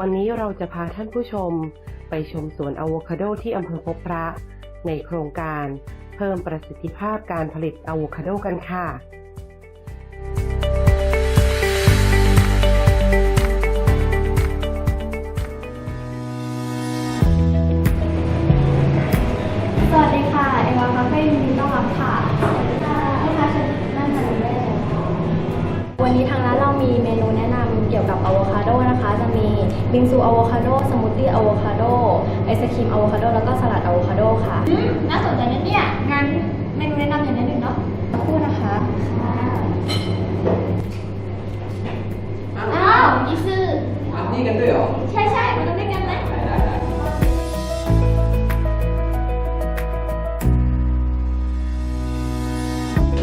วันนี้เราจะพาท่านผู้ชม ไปชมสวนอะโวคาโดที่อำเภอพบพระ ในโครงการ เพิ่มประสิทธิภาพการผลิตอะโวคาโดกันค่ะ บิงซูอะโวคาโด สมูทตี้อะโวคาโด ไอศครีมอะโวคาโด แล้วก็สลัดอะโวคาโดค่ะ อืมน่าสนใจนะเนี่ย งั้นเมนูแนะนำอย่างนี้หนึ่งเนาะสักครู่นะคะค่ะอ้าวยี่ซื่ออันนี้กันด้วยเหรอ ใช่ใช่ๆมาต้องด้วยกันไหม ได้ได้ได้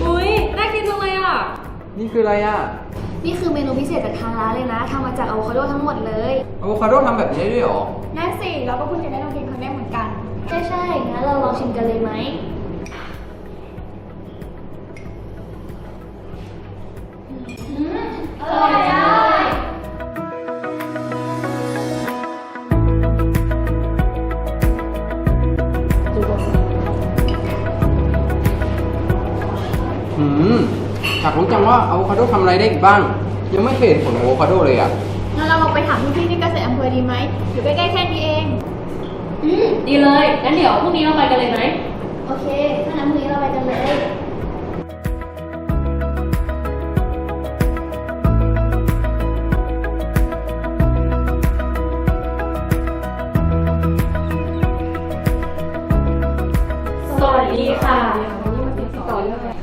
อุ้ยน่ากินจังเลยอะ นี่คืออะไรอะ นี่คือเมนูพิเศษจากทางร้านเลยนะทำมาจากอะโวคาโดทั้งหมดเลยอะโวคาโดทำแบบนี้ได้ด้วยเหรอนั่นสิเราก็เพิ่งจะได้ลองกินครั้งแรกเหมือนกัน ใช่ใช่ๆงั้นเราลองชิมกันเลยไหมอืมอร่อยจัง อยากรู้จังว่าอะโวคาโดทำอะไรได้อีกบ้าง ยังไม่เคยเห็นผลอะโวคาโดเลยอะงั้นเราลองไปถามพี่ๆที่เกษตรอำเภอดีไหมอยู่ใกล้ๆแค่นี้เอง อืมดีเลย งั้นเดี๋ยวพรุ่งนี้เราไปกันเลยไหม โอเค ถ้างั้นพรุ่งนี้เราไปกันเลย สวัสดีค่ะ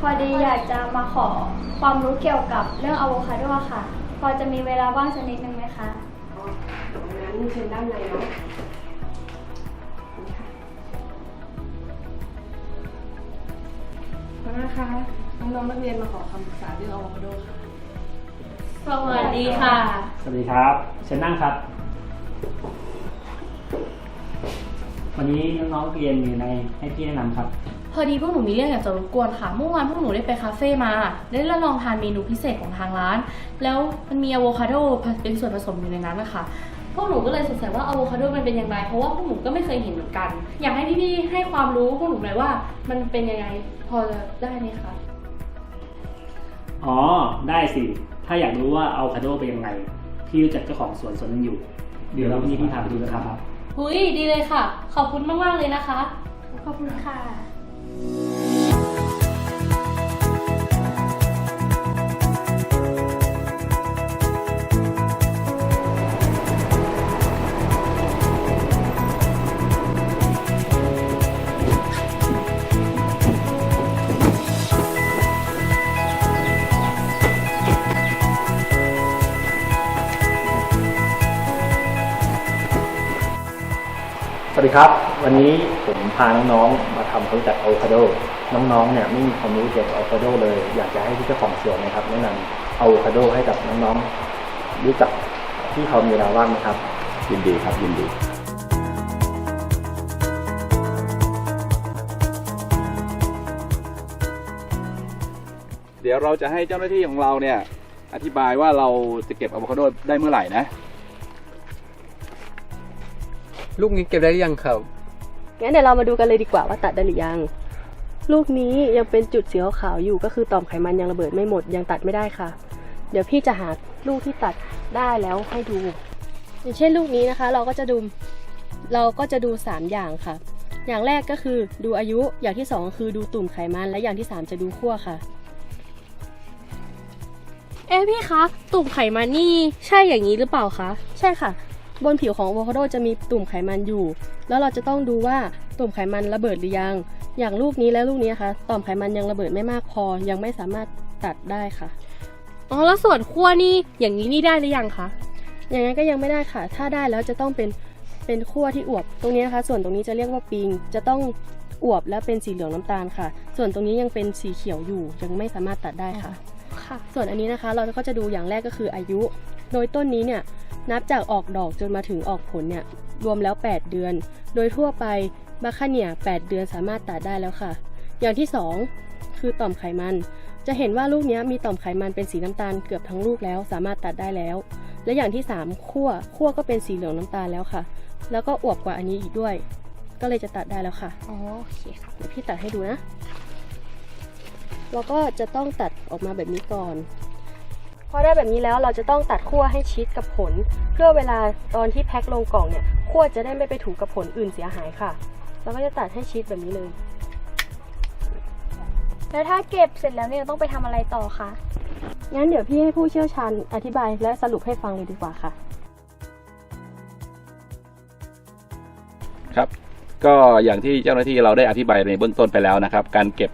พอดีอยากจะมาขอ ความรู้เกี่ยวกับเรื่องอะโวคาโดค่ะ พอจะมีเวลาว่างสักนิดนึงไหมคะงั้นเชิญด้านในเนาะนะคะน้องๆนักเรียนมาขอคำปรึกษาเรื่องอะโวคาโดค่ะ สวัสดีค่ะ สวัสดีครับเชิญนั่งครับ วันนี้น้องๆเรียนอยู่ในให้พี่แนะนำครับ พอดีพวกหนูมีเรื่องอยากจะรบกวนค่ะ เมื่อวานพวกหนูได้ไปคาเฟ่มา ได้ลองทานเมนูพิเศษของทางร้าน แล้วมันมีอะโวคาโดเป็นส่วนผสมอยู่ในนั้นนะคะพวกหนูก็เลยสงสัยว่าอะโวคาโดมันเป็นยังไง เพราะว่าพวกหนูก็ไม่เคยเห็นเหมือนกัน อยากให้พี่ๆให้ความรู้พวกหนูหน่อยว่า มันเป็นยังไงพอจะได้ไหมคะ อ๋อ ได้สิ ถ้าอยากรู้ว่าอะโวคาโดเป็นยังไง พี่รู้จักเจ้าของสวนสวนนึงอยู่ เดี๋ยวเราพี่พี่พาไปดูนะครับ หุยดีเลยค่ะ ขอบคุณมากๆเลยนะคะ ขอบคุณค่ะ ส วัสดีครับ วันนี้ผมพาน้องๆ มาทำความรู้จักอะโวคาโด น้องๆ เนี่ยไม่มีความรู้เกี่ยวกับอะโวคาโดเลย อยากจะให้พี่เจ้าของสวนนะครับแนะนำอะโวคาโดให้กับน้องๆ รู้จักที่เขามีเวลาว่างนะครับ ยินดีครับยินดี เดี๋ยวเราจะให้เจ้าหน้าที่ของเราเนี่ย อธิบายว่าเราจะเก็บอะโวคาโดได้เมื่อไหร่นะ ลูกนี้เก็บได้หรือยังครับ งั้นเดี๋ยวเรามาดูกันเลยดีกว่าว่าตัดได้หรือยัง ลูกนี้ยังเป็นจุดสีขาวๆอยู่ก็คือต่อมไขมันยังระเบิดไม่หมดยังตัดไม่ได้ค่ะ เดี๋ยวพี่จะหาลูกที่ตัดได้แล้วให้ดู อย่างเช่นลูกนี้นะคะ เราก็จะดูเราก็จะดู 3 อย่างค่ะ อย่างแรกก็คือดูอายุ อย่างที่สองก็คือดูตุ่มไขมัน และอย่างที่สามจะดูขั้วค่ะ เอ๊ะพี่คะ ตุ่มไขมันนี่ใช่อย่างนี้หรือเปล่าคะ ใช่ค่ะ บนผิวของอะโวคาโดจะมีตุ่มไขมันอยู่ แล้วเราจะต้องดูว่าตุ่มไขมันระเบิดหรือยัง อย่างลูกนี้และลูกนี้นะคะต่อมไขมันยังระเบิดไม่มากพอ ยังไม่สามารถตัดได้ค่ะ อ๋อแล้วส่วนขั้วนี่อย่างนี้นี่ได้หรือยังคะ อย่างนั้นก็ยังไม่ได้ค่ะ ถ้าได้แล้วจะต้องเป็นเป็นขั้วที่อวบ ตรงนี้นะคะ ส่วนตรงนี้จะเรียกว่าปิง จะต้องอวบและเป็นสีเหลืองน้ำตาลค่ะ ส่วนตรงนี้ยังเป็นสีเขียวอยู่ ยังไม่สามารถตัดได้ค่ะ ค่ะ ส่วนอันนี้นะคะ เราก็จะดูอย่างแรกก็คืออายุ โดยต้นนี้เนี่ย นับจากออกดอกจนมาถึงออกผลเนี่ยรวมแล้ว 8 เดือน โดยทั่วไปบาคาเนีย8 เดือนสามารถตัดได้แล้วค่ะ อย่างที่ 2 คือต่อมไขมัน จะเห็นว่าลูกเนี้ยมีต่อมไขมันเป็นสีน้ำตาลเกือบทั้งลูกแล้วสามารถตัดได้แล้ว และอย่างที่สามคั่วคั่วก็เป็นสีเหลืองน้ำตาลแล้วค่ะ แล้วก็อวบกว่าอันนี้อีกด้วย ก็เลยจะตัดได้แล้วค่ะอ๋อโอเคค่ะเดี๋ยวพี่ตัดให้ดูนะเราก็จะต้องตัดออกมาแบบนี้ก่อน พอได้แบบนี้แล้วเราจะต้องตัดขั้วให้ชิดกับผล เพื่อเวลาตอนที่แพ็คลงกล่องเนี่ยขั้วจะได้ไม่ไปถูกกับผลอื่นเสียหายค่ะเราก็จะตัดให้ชิดแบบนี้เลย แล้วถ้าเก็บเสร็จแล้วเนี่ยต้องไปทำอะไรต่อคะ งั้นเดี๋ยวพี่ให้ผู้เชี่ยวชาญอธิบายและสรุปให้ฟังเลยดีกว่าค่ะ ครับ ก็อย่างที่เจ้าหน้าที่เราได้อธิบายในเบื้องต้นไปแล้วนะครับ การเก็บ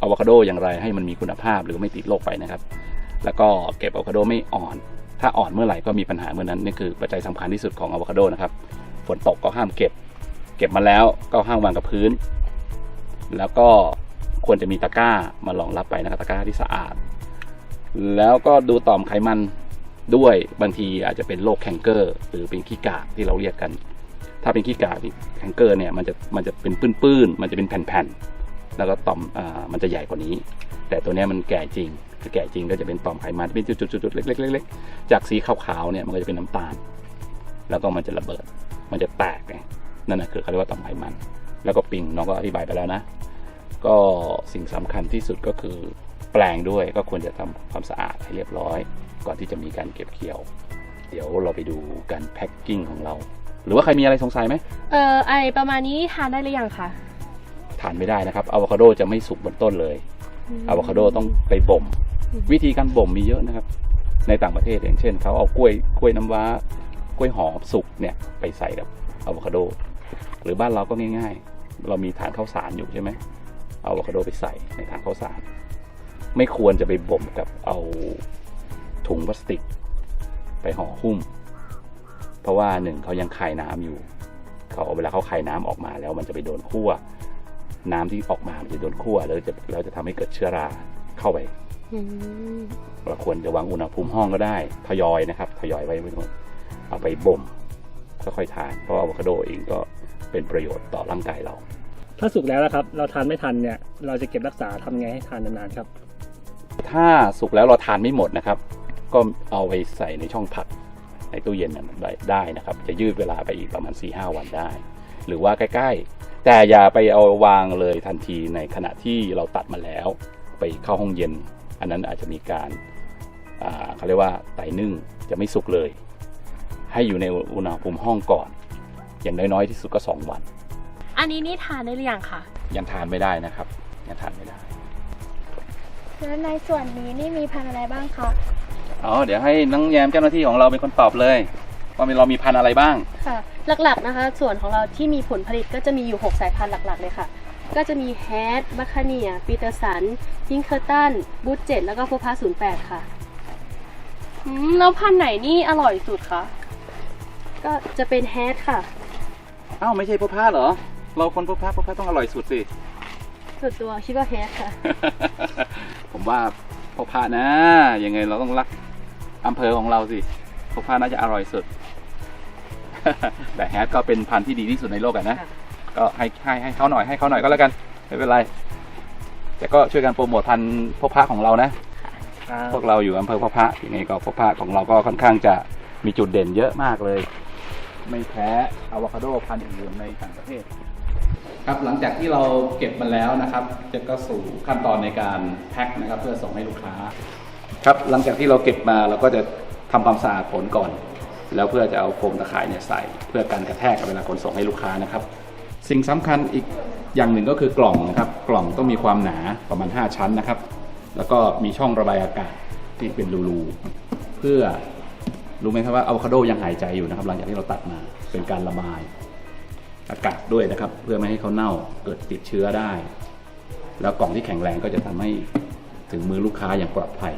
อะโวคาโดอย่างไรให้มันมีคุณภาพหรือไม่ติดโรคไปนะครับ แล้วก็เก็บอะโวคาโดไม่อ่อน ถ้าอ่อนเมื่อไหร่ก็มีปัญหาเมื่อนั้นนี่คือปัจจัยสำคัญที่สุดของอะโวคาโดนะครับฝนตกก็ห้ามเก็บ เก็บมาแล้วก็ห้ามวางกับพื้น แล้วก็ควรจะมีตะกร้ามารองรับไปนะครับตะกร้าที่สะอาด แล้วก็ดูต่อมไขมันด้วยบางทีอาจจะเป็นโรคแคนเกอร์ หรือเป็นขี้กากที่เราเรียกกัน ถ้าเป็นขี้กากนี่แคนเกอร์เนี่ยมันจะมันจะเป็นปื้นๆมันจะเป็นแผ่นๆแล้วก็ต่อมอ่ามันจะใหญ่กว่านี้ แต่ตัวนี้มันแก่จริง ถ้าแก่จริงก็จะเป็นต่อมไขมันที่เป็นจุดๆๆๆเล็กๆๆๆจากสีขาวๆเนี่ยมันก็จะเป็นน้ำตาล แล้วก็มันจะระเบิด มันจะแตกไงนั่นนะคือเขาเรียกว่าต่อมไขมัน แล้วก็ปิงน้องก็อธิบายไปแล้วนะ ก็สิ่งสำคัญที่สุดก็คือแปลงด้วยก็ควรจะทำความสะอาดให้เรียบร้อย ก่อนที่จะมีการเก็บเกี่ยว เดี๋ยวเราไปดูการแพ็คกิ้งของเรา หรือว่าใครมีอะไรสงสัยไหมเอ่อไอประมาณนี้ทานได้หรือยังคะทานไม่ได้นะครับอะโวคาโดจะไม่สุกบนต้นเลยอะโวคาโดต้องไปบ่ม วิธีการบ่มมีเยอะนะครับ ในต่างประเทศอย่างเช่นเขาเอากล้วยกล้วยน้ำว้ากล้วยหอมสุกเนี่ยไปใส่กับอะโวคาโด หรือบ้านเราก็ง่าย ๆ เรามีฐานข้าวสารอยู่ใช่ไหมเอาอะโวคาโดไปใส่ในฐานข้าวสาร ไม่ควรจะไปบ่มกับเอาถุงพลาสติก ไปห่อหุ้ม เพราะว่าหนึ่งเขายังคายน้ำอยู่เขาเวลาเขาคายน้ำออกมาแล้วมันจะไปโดนขั้วน้ำที่ออกมามันจะโดนขั้วแล้วจะแล้วจะทำให้เกิดเชื้อราเข้าไป เราควรจะวางอุณหภูมิห้องก็ได้ทยอยนะครับทยอยไว้ไว้ก่อนเอาไปบ่มค่อยๆทานเพราะอะโวคาโดเองก็เป็นประโยชน์ต่อร่างกายเรา ถ้าสุกแล้วนะครับ เราทานไม่ทันเนี่ย เราจะเก็บรักษาทำไงให้ทานนานๆครับ ถ้าสุกแล้วเราทานไม่หมดนะครับ ก็เอาไปใส่ในช่องผักในตู้เย็นนั้นได้ได้นะครับ จะยืดเวลาไปอีกประมาณ4ีหวันได้ หรือว่าใกล้ ๆ แต่อย่าไปเอาวางเลยทันทีในขณะที่เราตัดมาแล้ว ไปเข้าห้องเย็น อันนั้นอาจจะมีการอ่าเขาเรียกว่าไตนึ่งจะไม่สุกเลย ให้อยู่ในอุณหภูมิห้องก่อน อย่างน้อยๆที่สุดก็ 2 วัน อันนี้นี่ทานได้หรือยังคะยังทานไม่ได้นะครับยังทานไม่ได้แล้วในส่วนนี้นี่มีพันธุ์อะไรบ้างคะอ๋อเดี๋ยวให้น้องแยมเจ้าหน้าที่ของเราเป็นคนตอบเลยว่ามีเรามีพันธุ์อะไรบ้างค่ะหลักๆนะคะ ส่วนของเราที่มีผลผลิตก็จะมีอยู่ 6 สายพันธุ์หลักๆเลยค่ะ ก็จะมีแฮดมัคคาเนียปีเตอร์สันทิงเคอร์ตันบูตเจ็ดแล้วก็โฟพาศูนย์แปดค่ะอืมแล้วพันธุ์ไหนนี่อร่อยสุดคะก็จะเป็นแฮดค่ะอ้าวไม่ใช่พวกพ้าเหรอ เราคนพวกพ้าพวกพ้าต้องอร่อยสุดสิ ส่วนตัวคิดว่าแฮดค่ะ ผมว่าพวกพ้านะยังไงเราต้องรักอำเภอของเราสิพวกพ้าน่าจะอร่อยสุด แต่แฮทก็เป็นพันธุ์ที่ดีที่สุดในโลกอะนะ ค่ะ ก็ให้ให้ให้เขาหน่อยให้เขาหน่อยก็แล้วกันไม่เป็นไร แต่ก็ช่วยกันโปรโมทพันธุ์พวกพ้าของเรานะ พวกเราอยู่อำเภอพระพระยังไงก็พระพระของเราก็ค่อนข้างจะมีจุดเด่นเยอะมากเลย ไม่แพ้อะโวคาโดพันธุ์อื่นๆในต่างประเทศ ครับหลังจากที่เราเก็บมันแล้วนะครับ จะก็สู่ขั้นตอนในการแพ็คนะครับ เพื่อส่งให้ลูกค้า ครับหลังจากที่เราเก็บมาเราก็จะทำความสะอาดผลก่อน แล้วเพื่อจะเอาโฟมตะข่ายเนี่ยใส่ เพื่อการกระแทกเวลาขนส่งให้ลูกค้านะครับ สิ่งสำคัญอีกอย่างหนึ่งก็คือกล่องนะครับ กล่องต้องมีความหนาประมาณ 5 ชั้นนะครับ แล้วก็มีช่องระบายอากาศที่เป็นรูๆเพื่อรู้ไหมครับว่าอะโวคาโดยังหายใจอยู่นะครับ หลังจากที่เราตัดมาเป็นการระบายอากาศด้วยนะครับ เพื่อไม่ให้เขาเน่าเกิดติดเชื้อได้ แล้วกล่องที่แข็งแรงก็จะทำให้ถึงมือลูกค้าอย่างปลอดภัย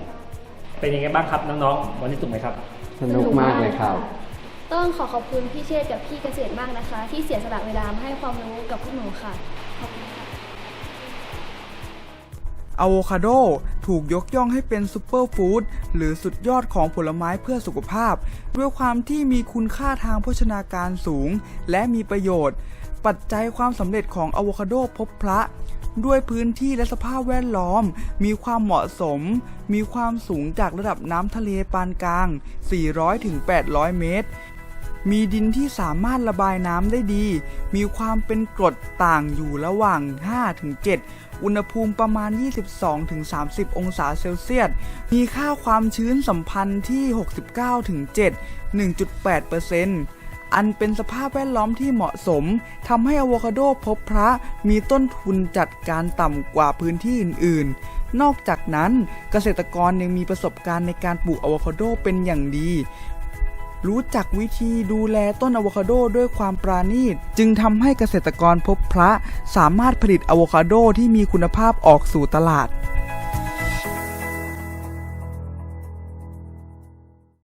เป็นยังไงบ้างครับน้องๆวันนี้สุกไหมครับ สนุกมากเลยครับ ต้องขอขอบคุณพี่เชษฐ์กับพี่เกษตรมากนะคะ ที่เสียสละเวลามาให้ความรู้กับพวกหนูค่ะ ขอบคุณค่ะอะโวคาโดถูกยกย่องให้เป็นซูเปอร์ฟู้ดหรือสุดยอดของผลไม้เพื่อสุขภาพ ด้วยความที่มีคุณค่าทางโภชนาการสูง และมีประโยชน์ ปัจจัยความสำเร็จของอะโวคาโดพบพระ ด้วยพื้นที่และสภาพแวดล้อม มีความเหมาะสม มีความสูงจากระดับน้ำทะเลปานกลาง 400-800 เมตร มีดินที่สามารถระบายน้ำได้ดี มีความเป็นกรดต่างอยู่ระหว่าง 5-7 อุณหภูมิประมาณ 22-30 องศาเซลเซียส มีค่าความชื้นสัมพันธ์ที่ 69-7 1.8%อันเป็นสภาพแวดล้อมที่เหมาะสมทำให้อะโวคาโดพบพระมีต้นทุนจัดการต่ำกว่าพื้นที่อื่น ๆ นอกจากนั้นเกษตรกรยังมีประสบการณ์ในการปลูกอะโวคาโดเป็นอย่างดี รู้จักวิธีดูแลต้นอะโวคาโดด้วยความปราณีต จึงทำให้เกษตรกรพบพระสามารถผลิตอะโวคาโดที่มีคุณภาพออกสู่ตลาด